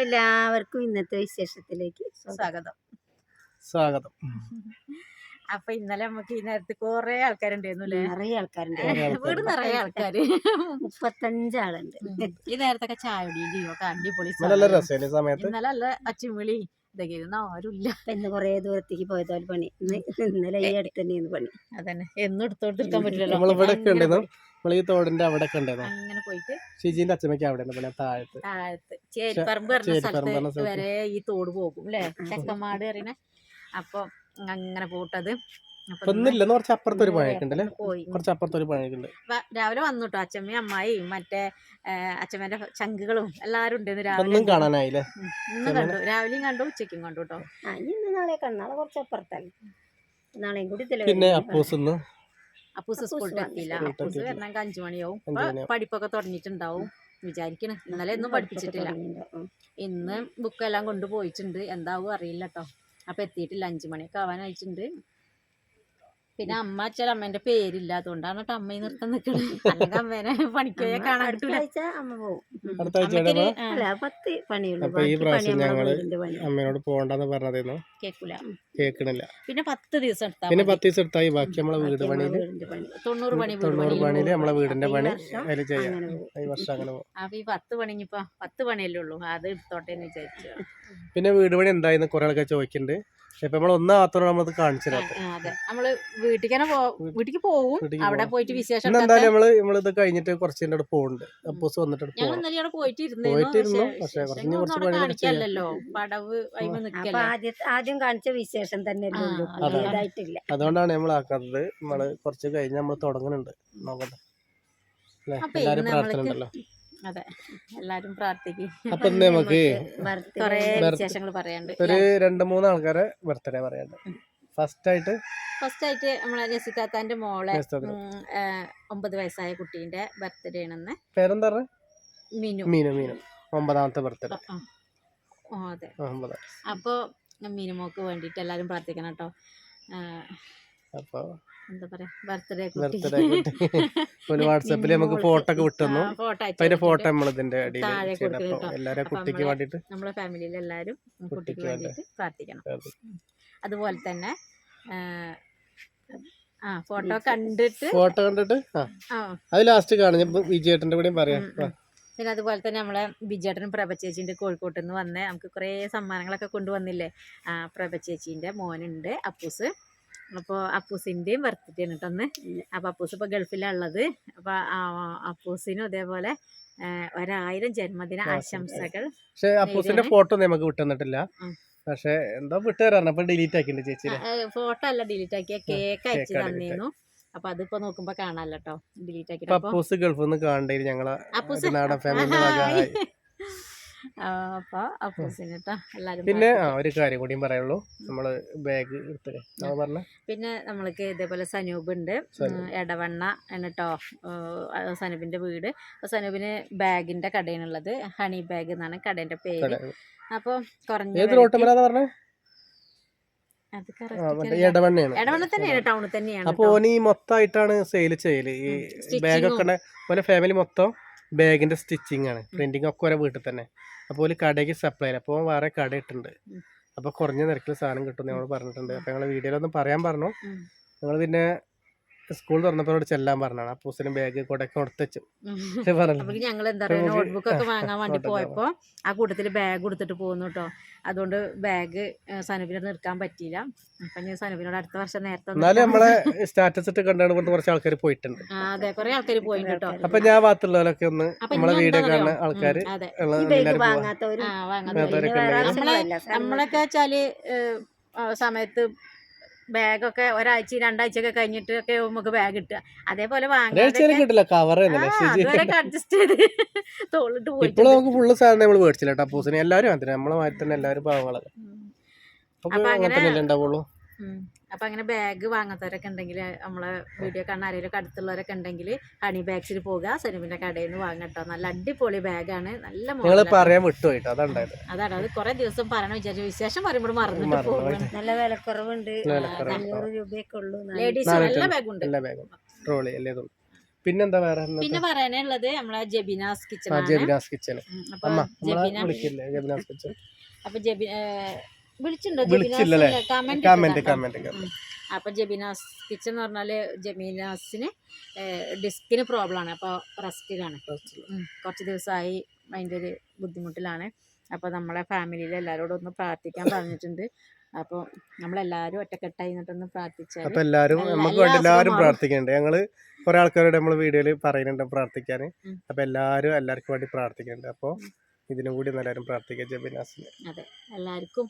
എല്ലാവർക്കും ഇന്നത്തെ വിശേഷത്തിലേക്ക് സ്വാഗതം. സ്വാഗതം. അപ്പൊ ഇന്നലെ നമുക്ക് ഈ നേരത്തെ കുറെ ആൾക്കാരുണ്ടായിരുന്നു അല്ലേ നിറയെ ആൾക്കാരുണ്ട്. വീട് നിറയെ ആൾക്കാര്. മുപ്പത്തഞ്ചാളുണ്ട് ഈ നേരത്തൊക്കെ ചായ കുടിയും ഒക്കെ അടിപൊളി ഇന്നലെ നല്ല അച്ചുമിളി ഇതൊക്കെ ഇരുന്ന് ആരുമില്ല. ഇന്ന് കൊറേ ദൂരത്തേക്ക് പോയതോലെ പണി. ഇന്ന് ഇന്നലെ ഈ അടുത്ത് തന്നെയാണ് പണി. അതന്നെ. എന്നും എടുത്തോണ്ടിരിക്കാൻ പറ്റില്ലല്ലോ. നമ്മൾ ഈ തോടിന്റെ അവിടെ ഉണ്ടായിരുന്നു അങ്ങനെ പോയിട്ട് ഷിജിന്റെ അച്ഛമ്മയ്ക്ക് അവിടെ പിന്നെ താഴത്ത്. താഴത്ത്. ചേരിപ്പറമ്പ് പറഞ്ഞ സ്ഥലത്ത് സ്ഥലത്ത്. വരെ ഈ തോട് പോകും അല്ലേ ചെക്കന്മാട് അറിയണേ അപ്പൊ അങ്ങനെ പോട്ടത്. അപ്പൊ ഇപ്പൊ കുറച്ച് അപ്പുറത്ത് ഒരു പണിയൊക്കെ ഉണ്ടല്ലേ പോയി. കുറച്ച് അപ്പുറത്ത് ഒരു ഉണ്ട് രാവിലെ വന്നു കേട്ടോ അച്ഛമ്മയും അമ്മായിയും. മറ്റേ അച്ഛമ്മേന്റെ ചങ്കുകളും എല്ലാരും ഉണ്ട് രാവിലെ. കാണാനായില്ലേ. ഇന്ന് കണ്ടു. രാവിലെയും കണ്ടു ഉച്ചയ്ക്കും കണ്ടു കേട്ടോ ആ ഇനി ഇന്ന് നാളെ കണ്ണാളെ കുറച്ച് അപ്പുറത്തല്ലേ? നാളെയും കൂടി പിന്നെ. അപ്പൂസ് അപ്പൂസ് സ്കൂളിൽ. എത്തിയില്ല അപ്പൂസ്. വരണമെങ്കിൽ അഞ്ചു മണിയാവും. പഠിപ്പൊക്കെ തുടങ്ങിയിട്ടുണ്ടാവും. വിചാരിക്കണ്. ഇന്നലെ ഒന്നും പഠിപ്പിച്ചിട്ടില്ല. ഇന്ന് ബുക്കെല്ലാം കൊണ്ടുപോയിട്ടുണ്ട് എന്താവും അറിയില്ല കേട്ടോ അപ്പൊ എത്തിയിട്ടില്ല. അഞ്ചു മണിയൊക്കെ ആവാനായിട്ടുണ്ട്. പിന്നെ അമ്മ അച്ഛൻ അമ്മേന്റെ പേരില്ല. അതുകൊണ്ടാണ് കേട്ടോ അമ്മയെ നിർത്തം നിൽക്കുന്നത് അല്ലെങ്കിൽ അമ്മേനെ പണിക്കോയെ കാണാൻ അമ്മ പത്ത് പണിയുള്ളൂ. ഈ പ്രാവശ്യം ഞങ്ങൾ പണി അമ്മേനോട് പോകണ്ടെന്ന് പറഞ്ഞതായിരുന്നു. കേക്കൂല. കേൾക്കണില്ല പിന്നെ പത്ത് ദിവസം എടുത്താൽ പിന്നെ പത്ത് ദിവസം എടുത്തായി ബാക്കി നമ്മളെ വീട് പണിയിൽ. പണി. തൊണ്ണൂറ് പണി തൊണ്ണൂറ് പണിയിൽ നമ്മളെ വീടിന്റെ പണി അതിൽ ചെയ്യാം. പോകും. ഈ വർഷം അങ്ങനെ പോകും. അപ്പൊ ഈ പത്ത് പണിഞ്ഞിപ്പോ പത്ത് പണിയല്ലേ ഉള്ളൂ. അത് എടുത്തോട്ടെ എന്ന് വിചാരിച്ചു. പിന്നെ വീട് പണി എന്തായിരുന്നു കുറെ ആൾക്കാർ ചോദിക്കുന്നുണ്ട് ഇപ്പൊ നമ്മൾ ഒന്നാകത്തോടെ നമ്മളത് കാണിച്ചു തരാം അതെ. നമ്മൾ വീട്ടിൽ തന്നെ പോ വീട്ടിലേക്ക് പോവും. അവിടെ പോയിട്ട് വിശേഷം എന്തായാലും നമ്മൾ നമ്മളിത് കഴിഞ്ഞിട്ട് കുറച്ച് അവിടെ പോകുന്നുണ്ട് അപ്പോസ് വന്നിട്ട് ഞങ്ങൾ പോയിട്ട്. പോയിട്ടിരുന്നു. പക്ഷേ കുറച്ച് കുറച്ച് ഒന്നും. കാണിക്കാനില്ലല്ലോ പടവ് ആദ്യം ആദ്യം കാണിച്ച വിശേഷം തന്നെ അതുകൊണ്ടാണ് നമ്മൾ ആക്കാത്തത്. നമ്മൾ കുറച്ച് കഴിഞ്ഞ് നമ്മൾ തുടങ്ങുന്നുണ്ട് നോക്കട്ടെ. അല്ലേ? എല്ലാരും പ്രാർത്ഥന ഉണ്ടല്ലോ. അതെ. എല്ലാരും പ്രാർത്ഥിക്കും. അപ്പൊ നമുക്ക് കൊറേ വിശേഷങ്ങൾ പറയാണ്ട് ഒരു രണ്ട് മൂന്ന് ആൾക്കാരെ ബർത്ത്ഡേ പറയാണ്ട് ഫസ്റ്റ് ആയിട്ട് ഫസ്റ്റ് ആയിട്ട് നമ്മളെ നസിത്താത്താന്റെ മോളെ ഒമ്പത് വയസ്സായ കുട്ടീന്റെ ബർത്ത്ഡേ ആണെന്ന് പേരെന്താ മീനു. മിനു മീനു. ഒമ്പതാമത്തെ ബർത്ത്ഡേ മീനുമോക്ക് അതെ. ഒമ്പത്. അപ്പോൾ വേണ്ടിയിട്ട് എല്ലാവരും പ്രാർത്ഥിക്കണം കേട്ടോ അപ്പൊ എന്താ ബർത്ത്ഡേ വാട്സാപ്പിൽ നമുക്ക് ഫോട്ടോ ഒക്കെ വിട്ടുന്നു. അതിന്റെ ഫോട്ടോ നമ്മൾ ഇതിന്റെ. എല്ലാരും കുട്ടിക്ക് വേണ്ടിട്ട് നമ്മളെ ഫാമിലിയിൽ എല്ലാരും കുട്ടിക്ക് വേണ്ടിട്ട് പ്രാർത്ഥിക്കണം. അതുപോലെ തന്നെ ഫോട്ടോ കണ്ടിട്ട് ഫോട്ടോ കണ്ടിട്ട്? അത് ലാസ്റ്റ് കാണും. വിജയേട്ടന്റെ കൂടെയും പറയാം. പിന്നെ അതുപോലെ തന്നെ നമ്മളെ ബിജേട്ടനും പ്രഭ ചേച്ചീന്റെ കോഴിക്കോട്ട് നിന്ന് വന്ന് നമുക്ക് കുറേ സമ്മാനങ്ങളൊക്കെ കൊണ്ടുവന്നില്ലേ? പ്രഭ ചേച്ചീന്റെ മോനുണ്ട് അപ്പൂസ്. അപ്പോൾ അപ്പൂസിന്റെയും ബർത്ത്ഡേ ആണ് കേട്ടോ ഒന്ന് അപ്പോൾ അപ്പൂസ് ഇപ്പോൾ ഗൾഫിലുള്ളത് അപ്പോൾ അപ്പൂസിനും അതേപോലെ ഒരായിരം ജന്മദിന ആശംസകൾ പക്ഷേ അപ്പൂസിന്റെ ഫോട്ടോ നമുക്ക് വിട്ടുന്നിട്ടില്ല പക്ഷേ എന്താ വിട്ടുതരാണ്. അപ്പൊ ഡിലീറ്റ് ആക്കിണ്ട് ചേച്ചി ഫോട്ടോ അല്ല ഡിലീറ്റ് ആക്കിയ കേക്ക് അയച്ചു തന്നിരുന്നു അപ്പോൾ അതിപ്പോ നോക്കുമ്പോൾ കാണാല്ലോ ഡിലീറ്റ് ആക്കി അപ്പൂസ് ഗൾഫിൽ നിന്ന് കാണണ്ടേ ഞങ്ങളെ ഫാമിലി ഹായ്. ആ, അപ്പൊ അപ്പൂസിന് കേട്ടോ എല്ലാരും പിന്നെ ആ ഒരു കാര്യം കൂടി പറയുള്ളൂ നമ്മൾ ബാഗ് എടുത്തേ പറഞ്ഞ. പിന്നെ നമ്മൾക്ക് ഇതേപോലെ സനൂപ്. ഉണ്ട് എടവണ്ണ ആണ് കേട്ടോ സനൂപിന്റെ വീട്. സനൂപിന് ബാഗിന്റെ കടയാണുള്ളത് ഹണി ബാഗ് എന്നാണ് കടേന്റെ പേര്. അപ്പൊ കുറഞ്ഞ അപ്പൊ ഓന് ഈ മൊത്തമായിട്ടാണ് സെയിൽ ചെയ്യൽ. ഈ ബാഗ് ഉണ്ടെ- ഫാമിലി മൊത്തം ബാഗിന്റെ സ്റ്റിച്ചിങ് ആണ്. പ്രിന്റിംഗ് ഒക്കെ വീട്ടിൽ തന്നെ. അപ്പോൾ ഒരു കടയ്ക്ക് സപ്ലൈ അപ്പോൾ വേറെ കട ഇട്ടുണ്ട് അപ്പോൾ കുറഞ്ഞ നിരക്കിൽ സാധനം കിട്ടും ഞങ്ങൾ പറഞ്ഞിട്ടുണ്ട്. അപ്പോൾ ഞങ്ങൾ വീഡിയോയിലൊന്നും പറയാൻ പറഞ്ഞു. ഞങ്ങൾ പിന്നെ സ്കൂൾ തുറന്നപ്പോ ചെല്ലാൻ പറഞ്ഞാണ് അപ്പൂസിനും ബാഗ് കൊടയൊക്കെ കൊടുത്തുവെച്ചു പറഞ്ഞു ഞങ്ങൾ എന്താ പറയുക നോട്ട്ബുക്ക് ഒക്കെ വാങ്ങാൻ വേണ്ടി പോയപ്പോൾ പോയപ്പോ ആ കൂട്ടത്തിൽ ബാഗ് കൊടുത്തിട്ട് പോകുന്നു കേട്ടോ അതുകൊണ്ട് ബാഗ് സനുവിനെ നിർക്കാൻ പറ്റിയില്ല. അപ്പൊ ഞാൻ സനുവിനോട് അടുത്ത വർഷം നേരത്തെ എന്നാലും നമ്മളെ സ്റ്റാറ്റസ് ഇട്ട് കണ്ടാണ് കൊണ്ട് കുറച്ച് ആൾക്കാർ പോയിട്ടുണ്ട്. അതെ കൊറേ ആൾക്കാർ പോയിട്ടുണ്ട് കേട്ടോ അപ്പൊ ഞാൻ ഭാഗത്തുള്ളവരൊക്കെ ഒന്ന് നമ്മളെ വീഡിയോ? കാണുന്ന ആൾക്കാര് ഉം, അതെ. ഉള്ള ഈ ബാഗ് എല്ലാവരും പോവാ. വാങ്ങാത്തവരും ആ വാങ്ങാൻ അതെ, പിന്നെ അതൊക്കെ വേറെ ഉണ്ടെങ്കിൽ. ആവശ്യങ്ങളില്ല. സാധനം നമ്മളൊക്കെ വെച്ചാൽ സമയത്ത് ബാഗൊക്കെ ഒരാഴ്ച രണ്ടാഴ്ച ഒക്കെ കഴിഞ്ഞിട്ട് ഒക്കെ നമുക്ക് ബാഗ് കിട്ടുക അതേപോലെ വാങ്ങാതെ ഒരാഴ്ച കിട്ടില്ല കവർ തന്നെ അതുവരെയൊക്കെ അഡ്ജസ്റ്റ് ചെയ്ത് തോളിട്ട് ഇപ്പോൾ പോയിട്ടുണ്ട് നമുക്ക് ഫുള്ള് സാധനം നമ്മൾ മേടിച്ചില്ല കേട്ടോ അപ്പൂസിനെ എല്ലാവരും അതിന് നമ്മളെ മാതിരി തന്നെ എല്ലാവരും പാവങ്ങളൊക്കെ. ഉം. അപ്പൊ അങ്ങനെ ഉണ്ടാവുള്ളൂ. അപ്പൊ അങ്ങനെ ബാഗ് വാങ്ങാത്തവരൊക്കെ ഉണ്ടെങ്കിൽ നമ്മളെ വീഡിയോ കാണാൻ ആരെങ്കിലും അടുത്തുള്ളവരൊക്കെ ഉണ്ടെങ്കിൽ ഹണി ബാഗ്സിൽ പോകുക സനുവിന്റെ കടയിൽ നിന്ന് വാങ്ങട്ടോ നല്ല അടിപൊളി ബാഗാണ് നല്ല മോഡൽ പറയാൻ വിട്ടുപോയിട്ടോ? അതാണ്. അത് കുറെ ദിവസം പറയണ വിചാരിച്ചു. വിശേഷം പറയുമ്പോൾ മറന്നിട്ട് മറന്നു പോകും നല്ല വിലക്കുറവുണ്ട്. നല്ല വിലക്കുറവുണ്ട്. അഞ്ഞൂറ് രൂപയൊക്കെ ഉള്ളൂ നല്ല- ലേഡീസ് നാനൂറ്റി ബാഗുണ്ട് ട്രോളി എല്ലാതും പിന്നെന്താ വേറെ? പിന്നെ പറയാനുള്ളത് നമ്മളെ ജബിനാസ് കിച്ചൺ ജബിനാസ് കിച്ചൺ അപ്പൊ അമ്മ വിളിക്കില്ലേ? ജബിനാസ് കിച്ചൻ. അപ്പൊ ജബി വിളിച്ചിട്ടുണ്ടോ? കമന്റ് കമന്റ് അപ്പൊ ജബിനാസ് കിച്ചൺ എന്ന് പറഞ്ഞാൽ ജമീനാസിന് ഡിസ്കിന് പ്രോബ്ലം ആണ് അപ്പോൾ റെസ്റ്റിലാണ് കുറച്ച് ദിവസമായി അതിന്റെ ഒരു ബുദ്ധിമുട്ടിലാണ്. അപ്പോൾ നമ്മളെ ഫാമിലിയിൽ എല്ലാവരോടും ഒന്ന് പ്രാർത്ഥിക്കാൻ പറഞ്ഞിട്ടുണ്ട്. അപ്പോൾ നമ്മളെല്ലാരും ഒറ്റക്കെട്ടായി നിന്നിട്ടൊന്ന് പ്രാർത്ഥിച്ചാൽ അപ്പൊ എല്ലാവരും നമുക്ക് വേണ്ടി എല്ലാവരും പ്രാർത്ഥിക്കുന്നുണ്ട് ഞങ്ങൾ കൊറേ ആൾക്കാരോട് നമ്മൾ വീഡിയോയിൽ പറയുന്നുണ്ട് പ്രാർത്ഥിക്കാന്. ഉം. അപ്പൊ എല്ലാരും എല്ലാവർക്കും വേണ്ടി പ്രാർത്ഥിക്കുന്നുണ്ട് അപ്പൊ ഇതിനും കൂടി എന്തായാലും എല്ലാവരും പ്രാർത്ഥിക്കുക ജബിനാസിന്. അതെ എല്ലാവർക്കും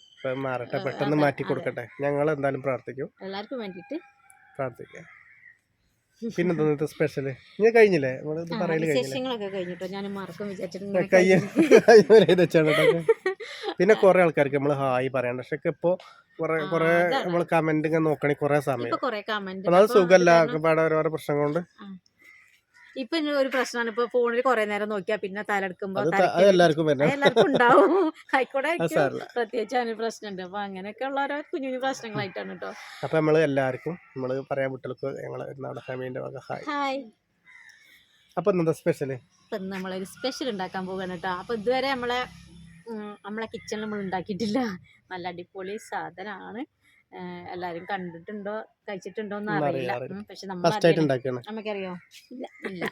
മാറട്ടെ പെട്ടെന്ന് മാറ്റി. കൊടുക്കട്ടെ. ഞങ്ങൾ എന്തായാലും പ്രാർത്ഥിക്കും. എല്ലാവർക്കും വേണ്ടിയിട്ട് പ്രാർത്ഥിക്കാം. പിന്നെ ഇന്നത്തെ സ്പെഷ്യൽ ഞാൻ കഴിഞ്ഞില്ലേ? നമ്മൾ പറയൽ കഴിഞ്ഞില്ലേ? പിന്നെ കുറെ ആൾക്കാർക്ക് നമ്മൾ ഹായ് പറയണ്ട. പക്ഷെ ഇപ്പൊ കുറെ. നമ്മൾ കമന്റ് ഇങ്ങനെ നോക്കണേ കുറെ സമയം. അതായത് സുഖല്ല ഒരുപാട് ഓരോ പ്രശ്നം കൊണ്ട് ഇപ്പൊ ഇനി ഒരു പ്രശ്നമാണ്. ഇപ്പൊ ഫോണിൽ കൊറേ നേരം നോക്കിയാ പിന്നെ തലെടുക്കുമ്പോ എല്ലാവർക്കും ഉണ്ടാവും. ആയിക്കോട്ടെ പ്രത്യേകിച്ച് അതിന് പ്രശ്നമുണ്ട്. അപ്പൊ അങ്ങനെയൊക്കെ ഉള്ള ഓരോ കുഞ്ഞു കുഞ്ഞു പ്രശ്നങ്ങളായിട്ടാണ് കേട്ടോ അപ്പൊ നമ്മൾ എല്ലാവർക്കും നമ്മൾ പറയാൻ വിട്ടൽക്ക് ഞങ്ങൾ ഫാമിലിന്റെ വക ഹായ്. ഹായ്. അപ്പൊ ഇന്നത്തെ സ്പെഷ്യൽ ഇപ്പൊ ഇന്ന് നമ്മളൊരു സ്പെഷ്യൽ ഉണ്ടാക്കാൻ പോകാണ് കേട്ടോ അപ്പൊ ഇതുവരെ നമ്മളെ നമ്മളെ കിച്ചണിൽ നമ്മൾ ഉണ്ടാക്കിയിട്ടില്ല. നല്ല അടിപൊളി സാധനമാണ് എല്ലാരും കണ്ടിട്ടുണ്ടോ കഴിച്ചിട്ടുണ്ടോ എന്ന് അറിയില്ല. പക്ഷെ നമ്മൾ നമുക്കറിയോ ഇല്ല ഇല്ല.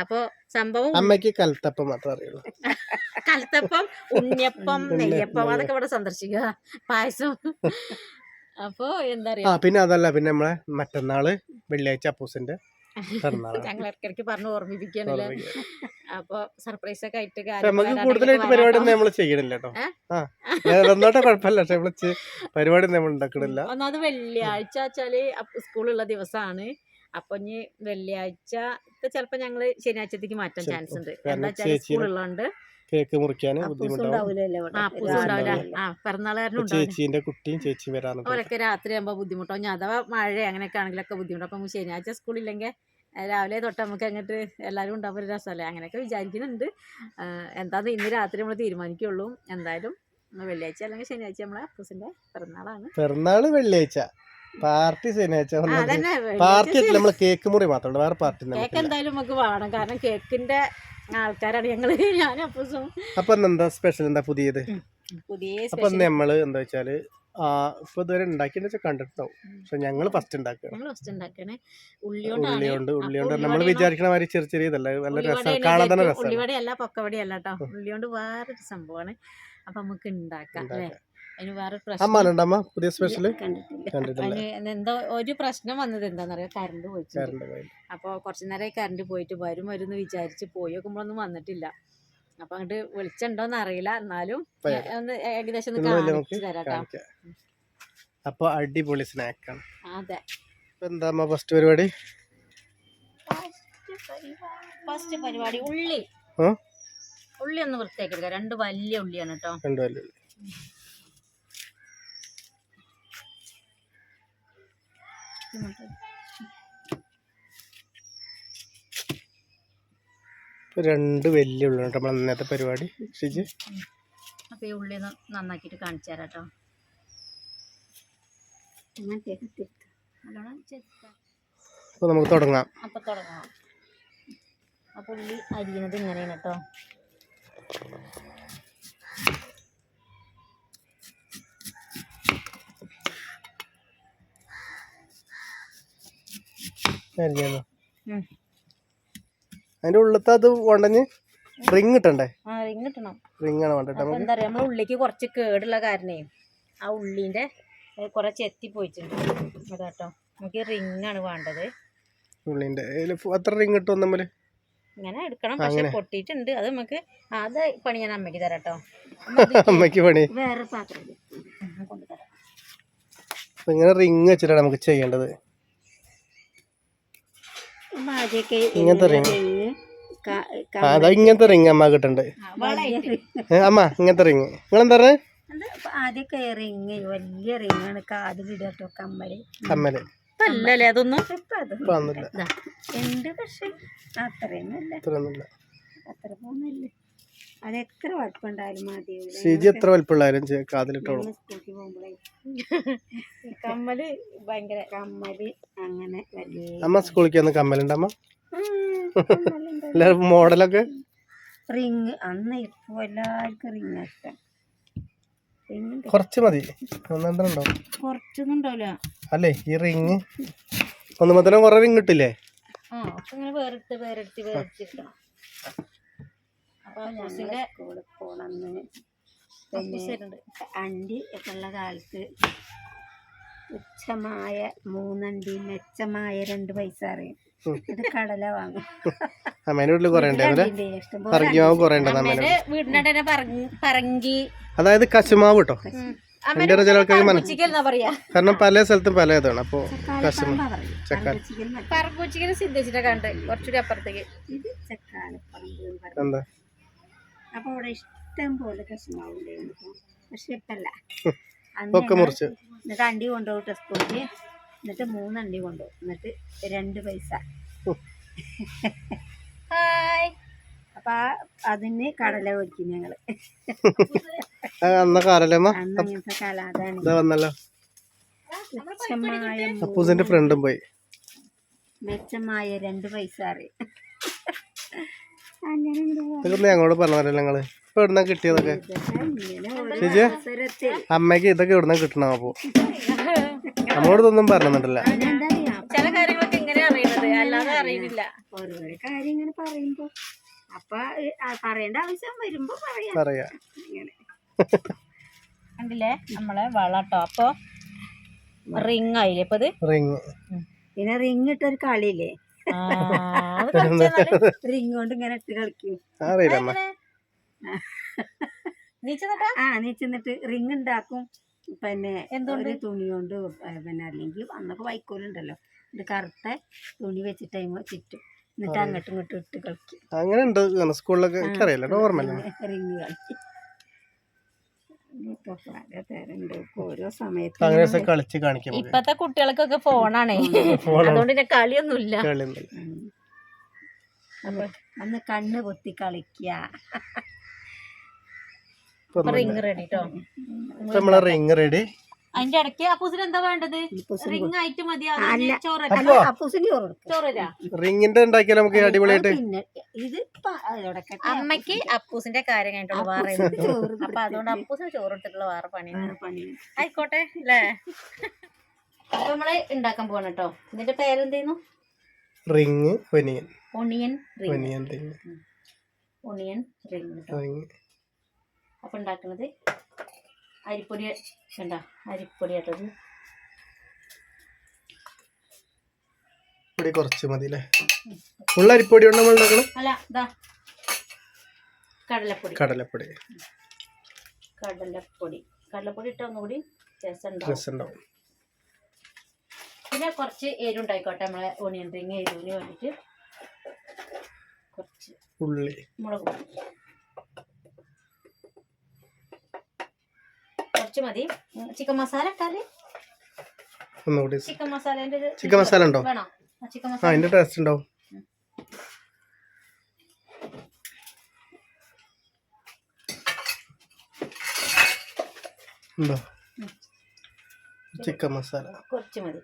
അപ്പോ സംഭവം അമ്മയ്ക്ക് കലത്തപ്പം മാത്രമേ അറിയുള്ളൂ. കലത്തപ്പം ഉണ്ണിയപ്പം നെയ്യപ്പം അതൊക്കെ ഇവിടെ സന്ദർശിക്കുക. പായസം. അപ്പോ എന്താ പറയാ പിന്നെ അതല്ല പിന്നെ നമ്മളെ മറ്റന്നാൾ വെള്ളിയാഴ്ച അപ്പൂസിന്റെ ഞങ്ങൾ ഇടയ്ക്കിടയ്ക്ക് പറഞ്ഞ് ഓർമ്മിപ്പിക്കണല്ലേ? ഓർമ്മിക്കുക. അപ്പൊ സർപ്രൈസ് ഒക്കെ ആയിട്ട് നമുക്ക് കൂടുതലായിട്ട് പരിപാടി നമ്മൾ ചെയ്യണില്ല കേട്ടോ. കുഴപ്പമില്ല. പക്ഷെ പരിപാടി നമ്മൾ ഉണ്ടാക്കണില്ല. ഒന്നാമത് വെള്ളിയാഴ്ച വെച്ചാൽ സ്കൂളുള്ള ദിവസമാണ്. അപ്പൊ ഇനി വെള്ളിയാഴ്ച ചെലപ്പോ ഞങ്ങൾ ശനിയാഴ്ചത്തേക്ക് മാറ്റാൻ ചാൻസ് ഉണ്ട് എന്താ സ്കൂളുള്ളതുകൊണ്ട് കേക്ക് മുറിക്കാൻ ബുദ്ധിമുട്ടാവും. ചേച്ചീന്റെ കുട്ടിയും ചേച്ചിയും പറഞ്ഞു. അവരൊക്കെ രാത്രി ആകുമ്പോൾ ബുദ്ധിമുട്ടാവും അഥവാ മഴ അങ്ങനെയൊക്കെ ആണെങ്കിലൊക്കെ ബുദ്ധിമുട്ടാവും. അപ്പം ശനിയാഴ്ച സ്കൂളില്ലെങ്കിൽ രാവിലെ തൊട്ട് നമുക്ക് അങ്ങോട്ട് എല്ലാവരും ഉണ്ടാവുമ്പോൾ ഒരു രസമല്ലേ? അങ്ങനെയൊക്കെ വിചാരിക്കുന്നുണ്ട്. എന്താന്ന് ഇന്ന് രാത്രി നമ്മൾ തീരുമാനിക്കുള്ളൂ. എന്തായാലും വെള്ളിയാഴ്ച അല്ലെങ്കിൽ ശനിയാഴ്ച നമ്മളെ അപ്പൂസിന്റെ പിറന്നാളാണ്. പിറന്നാൾ വെള്ളിയാഴ്ച. പാർട്ടി ശനിയാഴ്ച പാർട്ടി നമ്മൾ കേക്ക് മുറി മാത്രമേ വേറെ പാർട്ടി കേക്ക് എന്തായാലും നമുക്ക് വേണം. കാരണം കേക്കിന്റെ ആൾക്കാരാണ് ഞങ്ങൾ. ഞാൻ അപ്പൂസും. അപ്പൊ എന്താ സ്പെഷ്യൽ എന്താ പുതിയത്? പുതിയ അപ്പൊ നമ്മൾ എന്താ വെച്ചാൽ ആ ഇപ്പൊ ഇതുവരെ ഉണ്ടാക്കിയെന്ന് വെച്ചാൽ കണ്ടിട്ടുണ്ടാവും. പക്ഷെ ഞങ്ങൾ ഫസ്റ്റ് ഉണ്ടാക്കുക ഞങ്ങൾ ഫസ്റ്റ് ഉണ്ടാക്കണേ ഉള്ളിയോണ്ടാണ്. കൊണ്ട് ഉള്ളി നമ്മൾ? വിചാരിക്കണ മാതിരി ചെറിയ ചെറിയ ഇതല്ല. നല്ല രസം. ഉള്ളിവടയാണ് കാണാൻ തന്നെ വിചാരിക്കും. രസമാണ്. ഉള്ളിവടയല്ല പൊക്കവടയല്ല കേട്ടോ ഉള്ളി കൊണ്ട് വേറൊരു സംഭവമാണ് അപ്പൊ നമുക്ക് ഉണ്ടാക്കാം അല്ലേ. അതിന് വേറെ പ്രശ്നം പുതിയ സ്പെഷ്യൽ കണ്ടിട്ടില്ല. എന്തോ ഒരു പ്രശ്നം വന്നത് എന്താണെന്നറിയോ കറണ്ട് പോയി. അപ്പോൾ കുറച്ച് നേരമായി കറണ്ട് പോയിട്ട് വരും വരും എന്ന് വിചാരിച്ച് പോയി നോക്കുമ്പോഴൊന്നും വന്നിട്ടില്ല. അപ്പൊ അങ്ങോട്ട് വിളിച്ചുണ്ടോന്ന് അറിയില്ല. എന്നാലും ഒന്ന് ഏകദേശം ഒന്ന് കാണിച്ചു തരാം അപ്പൊ അടിപൊളി സ്നാക്കാണ് അതെ. എന്താ അമ്മ ഫസ്റ്റ് പരിപാടി? ഫസ്റ്റ് പരിപാടി. ഉള്ളി? ഉള്ളി ഒന്ന് വൃത്തിയാക്കി രണ്ട് വലിയ ഉള്ളിയാണ് കേട്ടോ. രണ്ട് വലിയ ഇപ്പൊ രണ്ട് വലിയ ഉള്ളു കേട്ടോ നമ്മൾ അന്നത്തെ പരിപാടി. ഷിജി അപ്പൊ ഈ ഉള്ളി നന്നാക്കിട്ട് നന്നാക്കിയിട്ട് കാണിച്ചു തരാം കേട്ടോ. അങ്ങനത്തെ കത്തിരിക്ക. നല്ലോണം ചെറുക്കാം അപ്പൊ നമുക്ക് തുടങ്ങാം. അപ്പൊ തുടങ്ങാം. അപ്പൊ ഉള്ളി അരിയുന്നത് ഇങ്ങനെയാണ് കേട്ടോ. അതിന്റെ ഉള്ളത്തെ അത് ഉടഞ്ഞ് റിങ് ഇട്ടണ്ടേ? ആ റിങ് ഇട്ടണം. റിങ് ആണ് വേണ്ടത് എന്താ പറയാ നമ്മളെ ഉള്ളിക്ക് കുറച്ച് കേടുള്ള കാരണേ ആ ഉള്ളിന്റെ കുറച്ച് എത്തി പോയിട്ടുണ്ട് അതാട്ടോ നമുക്ക് റിങ് ആണ് വേണ്ടത്. ഉള്ളിന്റെ. എത്ര റിങ് കിട്ടും തമ്മിൽ ഇങ്ങനെ എടുക്കണം. പക്ഷെ പൊട്ടിയിട്ടുണ്ട്. അത് നമുക്ക് അത് പണി ഞാൻ അമ്മയ്ക്ക് തരാട്ടോ അമ്മയ്ക്ക് പണി. വേറെ പാത്രം. ഇങ്ങനെ റിങ് വെച്ചിട്ടാണ് നമുക്ക് ചെയ്യേണ്ടത്. ഇങ്ങനത്തെ റിങ്. അതാ ഇങ്ങനത്തെ റിങ് അമ്മ കിട്ടണ്ട്. അമ്മ ഇങ്ങനത്തെ റിങ്. നിങ്ങളെന്താ പറയുക ആദ്യമൊക്കെ റിങ് വലിയ കാതിലിടട്ടോ കമ്മൽ. കമ്മൽ. അതൊന്നും? ഇപ്പൊ പക്ഷെ അത്രയൊന്നുമില്ല. അത്ര പോകുന്നില്ല അത് എത്ര വലുപ്പുണ്ടായാലും മതി ഷിജി എത്ര വലിപ്പമുള്ളായാലും കാതിലിട്ടോളും. സ്കൂളിൽ പോകുമ്പോഴേ കമ്മൽ ഭയങ്കര കമ്മൽ അങ്ങനെ വലിയ അമ്മ സ്കൂളിലേക്ക് വന്ന് കമ്മലുണ്ടമ്മ മോഡലൊക്കെ? റിങ്. അന്ന് ഇപ്പൊ എല്ലാവർക്കും റിങ് ഇഷ്ടം. കുറച്ച് മതി. ഒന്നെന്തോ കുറച്ചൊന്നും ഉണ്ടാവില്ല. അല്ലേ ഈ റിങ്. ഒന്ന് തന്നെ കുറെ റിങ് കിട്ടില്ലേ? ആ ഇങ്ങനെ അപ്പൂസിന്റെ സ്കൂളിൽ പോണെന്ന്. അപ്പൂസുണ്ട് അണ്ടി ഒക്കെ ഉള്ള കാലത്ത് ഉച്ചമായ മൂന്നണ്ടി മെച്ചമായ രണ്ട് പൈസ അറിയും. ഇത് കടല വാങ്ങും. അമ്മേന്റെ വീട്ടിൽ കുറേ പറങ്കി അതായത് കശുമാവ് കേട്ടോ എന്റെ ചില ആൾക്കാർക്ക് മനസ്സിലായി പറങ്കുച്ചിക്കൽ പറയാ. കാരണം പല സ്ഥലത്തും പല ഇതാണ്. അപ്പൊ കശുമാവ്. പറങ്കിച്ചിക്കൽ മതി. കണ്ട് കുറച്ചുകൂടി അപ്പുറത്തേക്ക്. എന്താ? അപ്പൊ അവിടെ ഇഷ്ടം പോലെ കഷ്ണമാവുണ്ടായിരുന്നു പക്ഷെ ഇപ്പല്ല. ഒക്കെ മുറിച്ച്. എന്നിട്ട് അണ്ടി കൊണ്ടുപോകും സ്കൂളിൽ എന്നിട്ട് മൂന്നണ്ടി കൊണ്ടുപോകും. എന്നിട്ട് രണ്ട് പൈസ. ഹായ്. അപ്പൊ അതിന് കടല പൊരിക്കും ഞങ്ങൾ. മെച്ചമായ അപ്പൂസിന്റെ ഫ്രണ്ടും പോയി. മെച്ചമായ രണ്ട് പൈസ അറിയാം. അങ്ങനെ ഇതൊക്കെ ഞങ്ങളോട് പറഞ്ഞല്ലോ ഞങ്ങൾ ഇപ്പൊ എവിടുന്ന കിട്ടിയതൊക്കെ? ചേച്ചി അമ്മയ്ക്ക് ഇതൊക്കെ എവിടുന്ന കിട്ടണം അപ്പോ? നമ്മളോട് ഇതൊന്നും പറഞ്ഞിട്ടില്ല. ചില കാര്യങ്ങളൊക്കെ ഇങ്ങനെ അറിയുന്നത് അല്ലാതെ അറിയുന്നില്ല ഓരോരോ കാര്യം ഇങ്ങനെ പറയുമ്പോ അപ്പൊ പറയേണ്ട ആവശ്യം വരുമ്പോ പറയാ. ഇങ്ങനെ. കണ്ടില്ലേ? നമ്മളെ വളട്ടോ. അപ്പൊ റിങ് ആയില്ലേ ഇപ്പൊ ഇത്? റിങ് പിന്നെ റിങ് ഇട്ടൊരു കളിയില്ലേ? റിങ് കൊണ്ട് ഇങ്ങനെ ഇട്ട് കളിക്കും. അറിയില്ല? ആ നീ ചെന്നിട്ട് റിങ് ഉണ്ടാക്കും പിന്നെ എന്തുകൊണ്ട്? ഒരു തുണി കൊണ്ട് പിന്നെ അല്ലെങ്കിൽ അന്നൊക്കെ വൈക്കോലുണ്ടല്ലോ. ഇത് കറുത്ത തുണി വെച്ചിട്ട് അതിന് ചുറ്റും എന്നിട്ട് അങ്ങോട്ടും ഇങ്ങോട്ടും ഇട്ട് കളിക്കും. അങ്ങനെ ഉണ്ട് സ്കൂളിലൊക്കെ റിങ് കളിക്കും ഇപ്പൊ പല തരണ്ട് ഓരോ സമയത്ത് അങ്ങനെ ദിവസം കളിച്ച് കാണിക്കാൻ നമുക്ക് ഇപ്പത്തെ കുട്ടികൾക്കൊക്കെ ഫോണാണേ. ഫോണാണ്. അതുകൊണ്ട് പിന്നെ കളിയൊന്നുമില്ല. അന്ന് കണ്ണ് പൊത്തി കളിക്കുക. റിങ് റെഡി ട്ടോ? നമ്മളെ റിങ് റെഡി. അതിന്റെ ഇടയ്ക്ക് അപ്പൂസിന് എന്താ വേണ്ടത്? റിംഗ് ആയിട്ട് മതി. ചോറ് റിങ്ങിന്റെ ഉണ്ടാക്കിയാൽ നമുക്ക് അടിപൊളിയായിട്ട്? പിന്നെ ഇത് അമ്മയ്ക്ക് അമ്മയ്ക്ക് അപ്പൂസിന്റെ കാര്യം കഴിഞ്ഞിട്ടുള്ള വേറെ? അപ്പൊ അതുകൊണ്ട് അപ്പൂസിന് ചോറ് എടുത്തിട്ടുള്ള വേറെ പണി പണി ആയിക്കോട്ടെ അല്ലേ? അപ്പൊ നമ്മൾ ഉണ്ടാക്കാൻ പോകണം കേട്ടോ. ഇതിന്റെ പേരെന്തേന്നു? Ring onion. Onion onion ring. Onion ring അപ്പൊ ഉണ്ടാക്കുന്നത് അരിപ്പൊടി വേണ്ട അരിപ്പൊടി ആട്ടത് പൊടി കുറച്ച് മതി അല്ലേ? ഫുൾ അരിപ്പൊടി കൊണ്ട് നമ്മൾ ഉണ്ടാക്കണം അല്ല ഇതാ കടലപ്പൊടി. കടലപ്പൊടി. കടലപ്പൊടി. കടലപ്പൊടി ഇട്ട ഒന്നുകൂടി പിന്നെ കുറച്ച് എരിവുണ്ടായിക്കോട്ടെ നമ്മളെ ഓണിയൻ റിങ് എരിവിന് വേണ്ടിയിട്ട്. കുറച്ച് ഉള്ളി. മുളക് കുറച്ച് മതി. ചിക്കൻ മസാല ഇട്ടാൽ ചിക്കൻ മസാലേന്റെ ചിക്കൻ മസാല ഉണ്ടോ? വേണോ? ചിക്കൻ മസാല. അതിന്റെ ടേസ്റ്റ് ഉണ്ടാവും. ഉണ്ടോ? ചിക്കൻ മസാല. കുറച്ച് മതി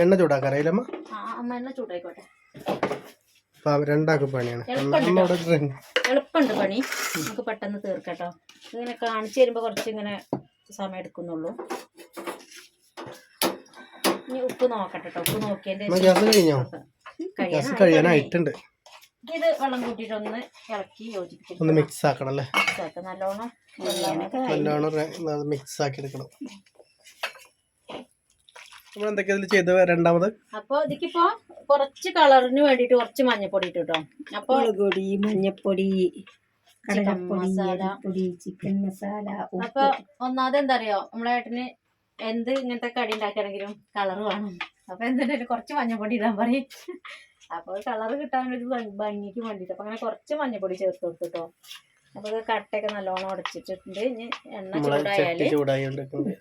എണ്ണ ചൂടാക്കാറില്ലമ്മ ആ അമ്മ എണ്ണ ചൂടായിക്കോട്ടെ. അപ്പം രണ്ടാക്കും പണിയാണ്. എളുപ്പമുണ്ട് പണി. നമുക്ക് പെട്ടെന്ന് തീർക്കട്ടോ ഇങ്ങനെ കാണിച്ചു തരുമ്പോൾ കുറച്ച് ഇങ്ങനെ സമയം എടുക്കുന്നുള്ളൂ. ഇനി ഉപ്പ് നോക്കട്ടെ കേട്ടോ. ഉപ്പ് നോക്കിയതിന്റെ കഴിയാനായിട്ടുണ്ട്. ഇത് വെള്ളം കൂട്ടിയിട്ട് ഒന്ന് ഇളക്കി യോജിപ്പിക്കണം ഒന്ന് മിക്സ് ആക്കണം അല്ലേ? നല്ലോണം നല്ലോണം മിക്സ് ആക്കി എടുക്കണം. നമ്മൾ എന്തൊക്കെയാ ഇതിൽ ചെയ്ത് രണ്ടാമത്? അപ്പൊ ഇതിക്കിപ്പോ കുറച്ച് കളറിന് വേണ്ടിയിട്ട് കുറച്ച് മഞ്ഞപ്പൊടി ഇട്ടു കേട്ടോ. അപ്പൊ മുളക് പൊടി മഞ്ഞപ്പൊടി കടലപ്പൊടി മസാല. ചിക്കൻ മസാല അപ്പൊ ഉപ്പ് ഒന്നാമത് എന്താ അറിയോ നമ്മളെ ഏട്ടന് എന്ത് ഇങ്ങനത്തെ കടി ഉണ്ടാക്കുകയാണെങ്കിലും കളർ വേണം. അപ്പൊ എന്തിനാലും കുറച്ച് മഞ്ഞപ്പൊടി ഇടാൻ പറയും. അപ്പൊ കളർ കിട്ടാൻ ഒരു ഭംഗി- ഭംഗിക്ക് വേണ്ടിട്ട് അപ്പൊ അങ്ങനെ കുറച്ച് മഞ്ഞപ്പൊടി ചേർത്ത് കൊടുത്തു കേട്ടോ. അപ്പൊ ഇത് കട്ടയൊക്കെ നല്ലോണം ഉടച്ചിട്ടുണ്ട് ഇനി എണ്ണ നമ്മളെ ചൂടായാൽ ചട്ടി ചൂടായി കൊണ്ടിരിക്കുന്നത്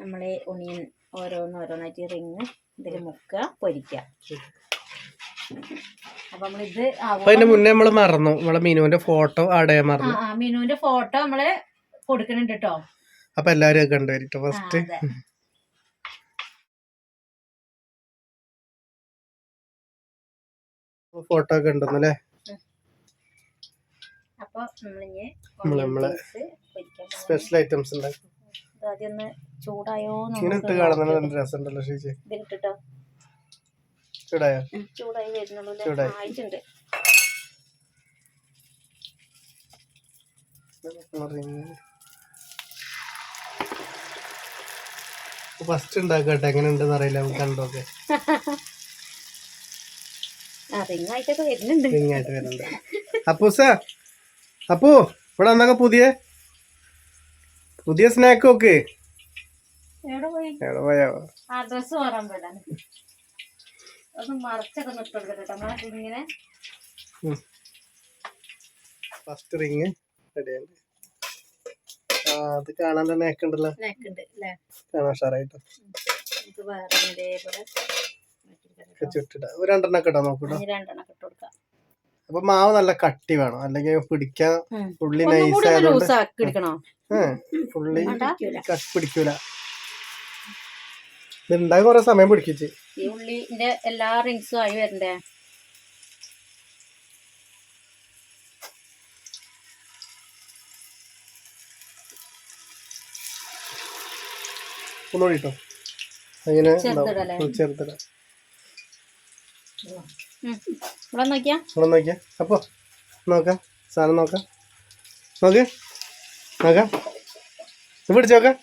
നമ്മളെ ഉണിയൻ ഓരോന്ന് ഓരോന്നായിട്ട് റിങ് ഇതിൽ മുക്കുക പൊരിക്കുക. അപ്പൊ നമ്മളിത് അതിന്റെ മുന്നേ നമ്മൾ മറന്നു. നമ്മളെ മീനുവിന്റെ ഫോട്ടോ ആഡ് ആ മറന്നു. ആ മീനുവിന്റെ ഫോട്ടോ നമ്മൾ കൊടുക്കണുണ്ട് കേട്ടോ അപ്പൊ എല്ലാരും കണ്ടുവരിട്ടോ ഫസ്റ്റ് ഫോട്ടോ ഒക്കെ ഉണ്ടെന്നു അല്ലേ? സ്പെഷ്യൽ ഐറ്റംസ് ഉണ്ടാക്കി. ആദ്യം ഒന്ന് ചൂടായോ? ചൂടായോ വരുന്നുള്ളൂ. ആയിട്ടുണ്ട്. ഫസ്റ്റ് ഉണ്ടാക്കട്ടെ എങ്ങനെ ഉണ്ടെന്ന് അറിയില്ല നമുക്ക് കണ്ടോക്കെ. അപ്പൂസ അപ്പൂ ഇവിടെ വന്നൊക്കെ പുതിയ. പുതിയ സ്നാക്ക് ഒക്കെ ഫസ്റ്റ് റിങ് റെഡിയാണ് അത് കാണാൻ തന്നെ ഉണ്ടല്ലോ. നെക്കുണ്ട് അല്ലേ? കാണാൻ ഉഷാറായിട്ട്. നമുക്ക് വേറെ ഇതേപോലെ ഒക്കെ ഒരു രണ്ടെണ്ണം ഒക്കെ ഇടാൻ നോക്കൂട്ടോ അപ്പൊ മാവ് നല്ല കട്ടി വേണം. അല്ലെങ്കിൽ പിടിക്കാൻ. ഉള്ളി നൈസ് ആയതുകൊണ്ട് ഉള്ളി വേണ്ട? പിടിക്കൂല. കുറെ സമയം പിടിക്കിച്ച്. ഈ ഉള്ളിന്റെ എല്ലാ റിങ്സും ആയി വരണ്ടേ? ഒന്നുകൂടി ഇട്ടോ അങ്ങനെ. ഇവിടെ നോക്കിയാ? നോക്കിയാ? അപ്പൊ നോക്കാം. സാധനം നോക്കാം. നോക്ക്. നോക്കാം. ഇത് പിടിച്ച് നോക്കാം.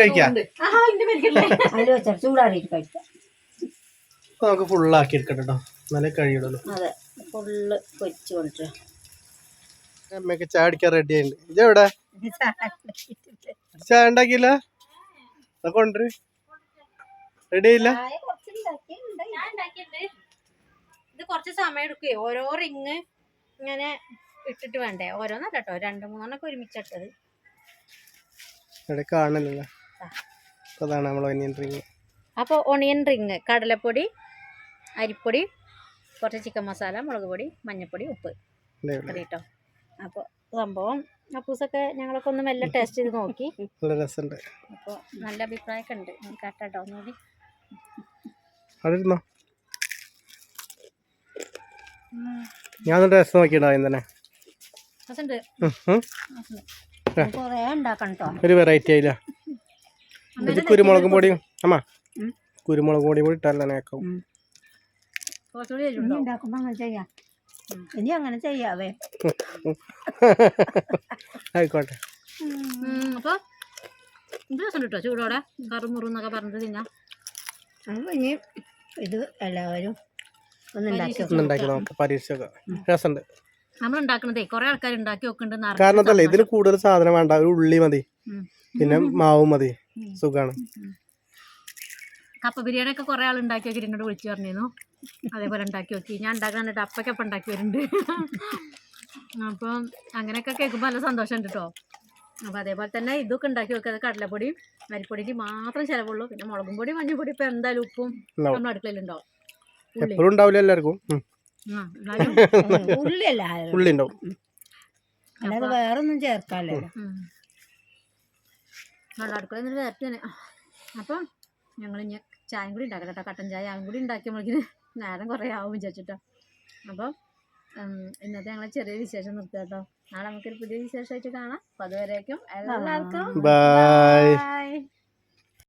കഴിക്കാം? ആഹാ ഇന്റെ പേരിക്കല്ലേ അതിൽ വെച്ചാൽ ചൂടാറിയിട്ട് കഴിക്കാം. അപ്പൊ നമുക്ക് ഫുള്ളാക്കി എടുക്കട്ടെ കേട്ടോ കഴിയുള്ളൂ. അതെ ഫുള്ള് പൊരിച്ചു കൊണ്ടിട്ട് അമ്മയൊക്കെ ചായ അടിക്കാൻ റെഡി ആയിട്ടുണ്ട് ഇതെവിടെ ചായ ഉണ്ടാക്കിയില്ല? അത് കൊണ്ടുവര്. റെഡി ആയില്ല? ഇത് കുറച്ച് സമയം എടുക്കേ ഓരോ റിങ് ഇങ്ങനെ ഇട്ടിട്ട് വേണ്ടേ? ഓരോന്നല്ല കേട്ടോ രണ്ട് മൂന്നെണ്ണൊക്കെ ഒരുമിച്ചിട്ടത്. ഇവിടെ അതാണ് നമ്മൾ ഒനിയൻ റിങ് അപ്പോൾ ഒണിയൻ റിങ് കടലപ്പൊടി അരിപ്പൊടി കുറച്ച് ചിക്കൻ മസാല മുളക് പൊടി മഞ്ഞൾപ്പൊടി ഉപ്പ്. കേട്ടോ അപ്പോൾ സംഭവം അപ്പൂസൊക്കെ ഞങ്ങളൊക്കെ ഒന്ന് മെല്ലെ ടേസ്റ്റ് ചെയ്ത് നോക്കി. നല്ല രസമുണ്ട് അപ്പോൾ നല്ല അഭിപ്രായമൊക്കെ ഉണ്ട്. കേട്ടോ നോക്കി ഞാൻ ഒന്ന് രസം നോക്കിയിടാം തന്നെ രസമുണ്ട് ഉം, ഉം. കുറേ ഉണ്ടാക്കണം കേട്ടോ ഒരു വെറൈറ്റി ആയില്ല? ഇത് കുരുമുളകും പൊടിയും. അമ്മ. കുരുമുളക് പൊടി കൂടി ഇട്ടാൽ കുറച്ചുകൂടി ഇനി അങ്ങനെ ചെയ്യാം. അങ്ങനെ ചെയ്യാവേ. ആയിക്കോട്ടെ. അപ്പൊ ഇത് രസം കിട്ടോ ചൂടോടെ? കറുമുറു എന്നൊക്കെ പറഞ്ഞിട്ട് തിന്നാം. അപ്പൊ ഇനി ഇത് എല്ലാവരും ഒന്ന് ഉണ്ടാക്കി ഒന്ന് ഉണ്ടാക്കി നോക്കാം. പരീക്ഷയൊക്കെ രസമുണ്ട്. നമ്മൾ ഉണ്ടാക്കണതേ കുറെ ആൾക്കാർ ഉണ്ടാക്കി വെക്കുന്നുണ്ട് കാരണം അതല്ല ഇതിന് കൂടുതൽ സാധനം വേണ്ട ഒരു ഉള്ളി മതി പിന്നെ മാവ് മതി സുഖാണ്. കപ്പ ബിരിയാണി ഒക്കെ കുറെ ആൾ ഉണ്ടാക്കി നോക്കി എന്നോട് വിളിച്ചു പറഞ്ഞിരുന്നു. അതേപോലെ ഉണ്ടാക്കി നോക്കി ഞാൻ ഉണ്ടാക്കാൻ കണ്ടിട്ട് അപ്പൊക്കെ ഉണ്ടാക്കി വരുന്നുണ്ട് അപ്പം അങ്ങനെയൊക്കെ കേൾക്കുമ്പോൾ നല്ല സന്തോഷമുണ്ട് കേട്ടോ അപ്പോൾ അതേപോലെ തന്നെ ഇതൊക്കെ ഉണ്ടാക്കി വെക്കുക. കടലപ്പൊടി അരിപ്പൊടിക്ക് മാത്രം ചിലവുള്ളൂ. പിന്നെ മുളകും പൊടി മഞ്ഞൾപ്പൊടി ഇപ്പം എന്തായാലും ഉപ്പും നമ്മുടെ അടുക്കളയിലുണ്ടാവും. ഉള്ളി. എപ്പോഴും ഉണ്ടാവില്ല എല്ലാവർക്കും. ഉള്ളി ഉണ്ടാവും അല്ലാതെ ചേർക്കാല്ലോ. നമ്മുടെ അടുക്കളയിൽ തന്നെ അപ്പം ഞങ്ങൾ ഇനി ചായയും കൂടി ഉണ്ടാക്കാം കേട്ടോ. കട്ടൻ ചായ അതും കൂടി ഉണ്ടാക്കിയപ്പോഴേക്കിന് നേരം കുറേ ആവും വിചാരിച്ചിട്ടോ. അപ്പം ഇന്നത്തെ ഞങ്ങളെ ചെറിയ വിശേഷം നിർത്തുക കേട്ടോ. നാളെ നമുക്കൊരു പുതിയ വിശേഷമായിട്ട് കാണാം. അപ്പം അതുവരേക്കും എല്ലാവർക്കും ബൈ